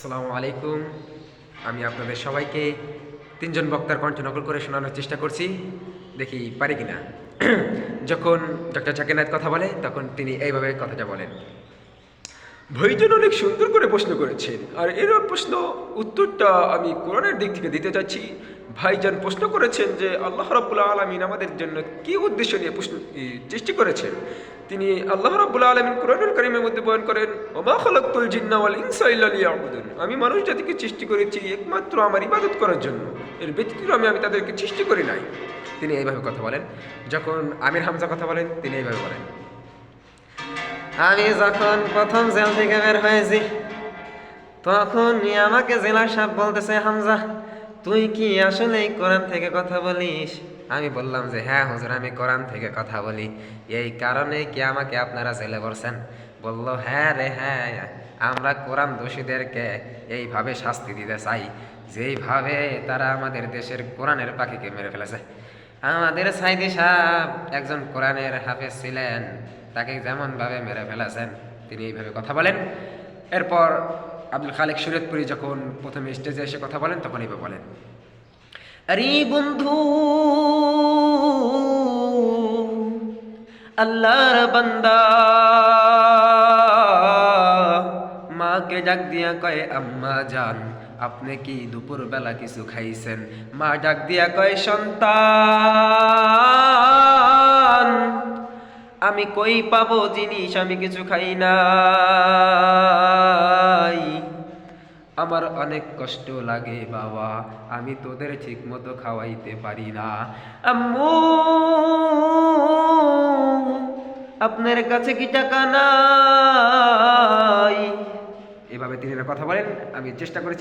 আসসালামু আলাইকুম। আমি আপনাদের সবাইকে তিনজন বক্তার কণ্ঠ নকল করে শোনানোর চেষ্টা করছি। দেখি পারি কিনা? যখন ডক্টর জাকির নায়েক কথা বলে, তখন তিনি এইভাবে কথাটা বলেন। ভাইজান অনেক সুন্দর করে প্রশ্ন করেছেন। আর এর প্রশ্ন, উত্তরটা আমি কোরআনের দিক থেকে দিতে চাচ্ছি। ভাইজান প্রশ্ন করেছেন যে, আল্লাহ রাব্বুল আলমিন আমাদের জন্য কি উদ্দেশ্য নিয়ে প্রশ্ন সৃষ্টি করেছেন? তিনি আল্লাহ রাব্বুল আলমিন কোরআনুল করিমের মধ্যে বয়ন করেন, ওমা খালাক্তুল জিন্না ওয়াল ইনসা আমি মানুষ জাতিকে সৃষ্টি করেছি একমাত্র আমার ইবাদত করার জন্য। এর ব্যতীত আমি আমি তাদেরকে সৃষ্টি করি নাই। তিনি এইভাবে কথা বলেন। যখন আমির হামজা কথা বলেন, তিনি এইভাবে বলেন। আমি যখন প্রথম জেল থেকে বের হয়েছি তখন আমাকে জেলার সাহেব বলতেছে, হামজা, তুই কি আসলে কোরআন থেকে কথা বলিস? আমি বললাম যে হ্যাঁ হুজুর, আমি কোরআন থেকে কথা বলি। এই কারণে কি আমাকে আপনারা জেলে করছেন বলল হ্যাঁ রে হ্যাঁ আমরা কোরআন দোষীদেরকে এইভাবে শাস্তি দিতে চাই, যেইভাবে তারা আমাদের দেশের কোরআনের পাখিকে মেরে ফেলেছে। আমাদের সাইদি সাহেব একজন কোরআনের হাফেজ ছিলেন, তাকে যেমনভাবে মেরে ফেলেছেন তিনি এইভাবে কথা বলেন। এরপর আব্দুল খালেক সুরেতপুরি যখন প্রথমে স্টেজে এসে কথা বলেন তখন এইভাবে বলেন। আরে বন্ধু, আল্লাহর বান্দা মাকে ডাক দিয়া কয়, আম্মা জান, আপনি কি দুপুর বেলা কিছু খাইছেন? মা ডাক দিয়া কয়, সন্তান, আমি কই পাবো জিনিস? আমি কিছু খাই নাই। আমার অনেক কষ্ট লাগে, বাবা। আমি তোদের ঠিক মতো খাওয়াইতে পারি না। আম্মু, আপনার কাছে কি টাকা নাই? এভাবে তিনি কথা বলেন আমি চেষ্টা করেছি